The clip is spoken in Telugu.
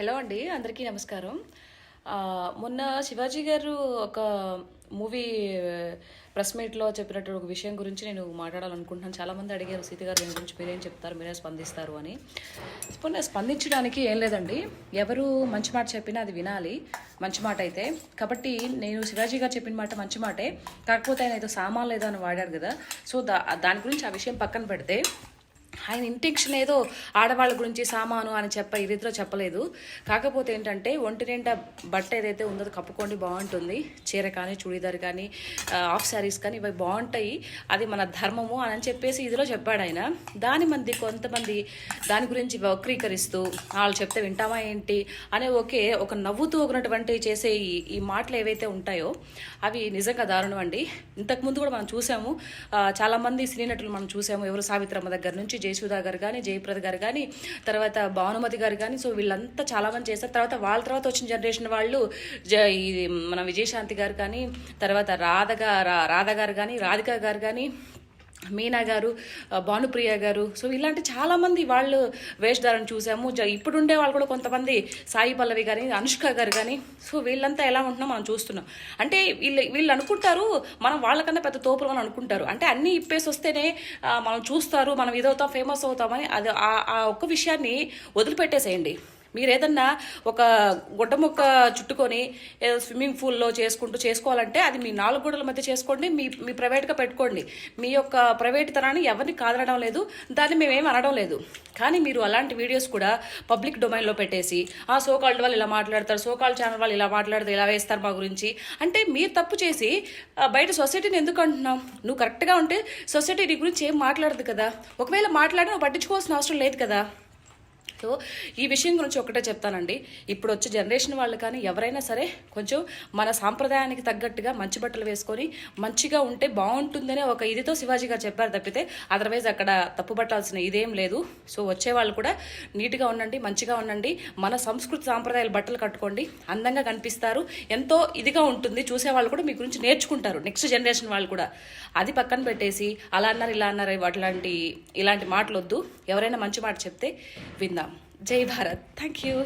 హలో అండి అందరికీ నమస్కారం. మొన్న శివాజీ గారు ఒక మూవీ ప్రెస్ మీట్లో చెప్పినట్టు ఒక విషయం గురించి నేను మాట్లాడాలనుకుంటున్నాను. చాలామంది అడిగారు సీత గారు దీని గురించి మీరేం చెప్తారు మీరే స్పందిస్తారు అని. ఇప్పుడు స్పందించడానికి ఏం లేదండి. ఎవరు మంచి మాట చెప్పినా అది వినాలి మంచి మాట అయితే. కాబట్టి నేను శివాజీ గారు చెప్పిన మాట మంచి మాటే. కాకపోతే ఆయన ఏదో సామాన్లు ఏదో అని వాడాడు కదా. సో దా దాని గురించి ఆ విషయం పక్కన పెడితే ఆయన ఇంటెన్షన్ ఏదో ఆడవాళ్ళ గురించి సామాను అని చెప్ప ఈ రీతిలో చెప్పలేదు. కాకపోతే ఏంటంటే ఒంటి నిండా బట్ట ఏదైతే ఉందో కప్పుకోండి బాగుంటుంది. చీర కానీ చూడీదార్ కానీ హాఫ్ ఆఫ్ శారీస్ కానీ ఇవి బాగుంటాయి. అది మన ధర్మము అని చెప్పేసి ఇదిలో చెప్పాడు ఆయన. దాని మంది కొంతమంది దాని గురించి వక్రీకరిస్తూ వాళ్ళు చెప్తే వింటామా ఏంటి అనే ఒకే ఒక నవ్వుతూ ఉన్నటువంటి చేసే ఈ ఈ మాటలు ఏవైతే ఉంటాయో అవి నిజంగా దారుణం అండి. ఇంతకుముందు కూడా మనం చూసాము. చాలామంది చాలా మంది సినీ నటులు మనం చూసాము. ఎవరు సావిత్రమ్మ దగ్గర నుంచి జయసుధా గారు కానీ జయప్రద గారు కానీ తర్వాత భానుమతి గారు కానీ సో వీళ్ళంతా చాలా మంది చేస్తారు తర్వాత వాళ్ళ తర్వాత వచ్చిన జనరేషన్ వాళ్ళు జ ఈ మన విజయశాంతి గారు కానీ తర్వాత రాధగా రా- రాధ గారు కానీ రాధిక గారు కానీ మీనా గారు భానుప్రియ గారు. సో ఇలాంటి చాలామంది వాళ్ళు వేషధారణ చూసాము. ఇప్పుడుండే వాళ్ళు కూడా కొంతమంది సాయి పల్లవి కానీ అనుష్క గారు కానీ సో వీళ్ళంతా ఎలా ఉంటున్నా మనం చూస్తున్నాం. అంటే వీళ్ళు వీళ్ళు అనుకుంటారు మనం వాళ్ళకన్నా పెద్ద తోపులు అని అనుకుంటారు. అంటే అన్నీ ఇప్పేసి వస్తేనే మనం చూస్తారు మనం ఇదవుతాం ఫేమస్ అవుతామని అది ఆ- ఆ ఒక్క విషయాన్ని వదిలిపెట్టేసేయండి. మీరు ఏదన్నా ఒక గుడ్డ ముక్క చుట్టుకొని ఏదో స్విమ్మింగ్ పూల్లో చేసుకుంటూ చేసుకోవాలంటే అది మీ నాలుగు గోడల మధ్య చేసుకోండి మీ మీ ప్రైవేట్గా పెట్టుకోండి. మీ యొక్క ప్రైవేట్ తనాన్ని ఎవరిని కాదనడం లేదు దాన్ని మేమేం అనడం లేదు. కానీ మీరు అలాంటి వీడియోస్ కూడా పబ్లిక్ డొమైన్లో పెట్టేసి ఆ సోకాల్డ్ వాళ్ళు ఇలా మాట్లాడతారు సోకాల్ ఛానల్ వాళ్ళు ఇలా మాట్లాడతారు ఇలా వేస్తారు మా గురించి. అంటే మీరు తప్పు చేసి బయట సొసైటీని ఎందుకు అంటున్నావు నువ్వు కరెక్ట్గా ఉంటే సొసైటీ నీ గురించి ఏం మాట్లాడదు కదా? ఒకవేళ మాట్లాడినా పట్టించుకోవాల్సిన అవసరం లేదు కదా? సో ఈ విషయం గురించి ఒకటే చెప్తానండి. ఇప్పుడు వచ్చే జనరేషన్ వాళ్ళు కానీ ఎవరైనా సరే కొంచెం మన సాంప్రదాయానికి తగ్గట్టుగా మంచి బట్టలు వేసుకొని మంచిగా ఉంటే బాగుంటుందనే ఒక ఇదితో శివాజీ గారు చెప్పారు తప్పితే అదర్వైజ్ అక్కడ తప్పు పట్టాల్సిన ఇదేం లేదు. సో వచ్చే వాళ్ళు కూడా నీట్గా ఉండండి మంచిగా ఉండండి మన సంస్కృతి సాంప్రదాయాల బట్టలు కట్టుకోండి అందంగా కనిపిస్తారు ఎంతో ఇదిగా ఉంటుంది. చూసే వాళ్ళు కూడా మీ గురించి నేర్చుకుంటారు నెక్స్ట్ జనరేషన్ వాళ్ళు కూడా. అది పక్కన పెట్టేసి అలా అన్నారు ఇలా అన్నారు అట్లాంటి ఇలాంటి మాటలు వద్దు. ఎవరైనా మంచి మాట చెప్తే విందాం. ಜೈ ಭಾರತ್ ಥ್ಯಾಂಕ್ ಯು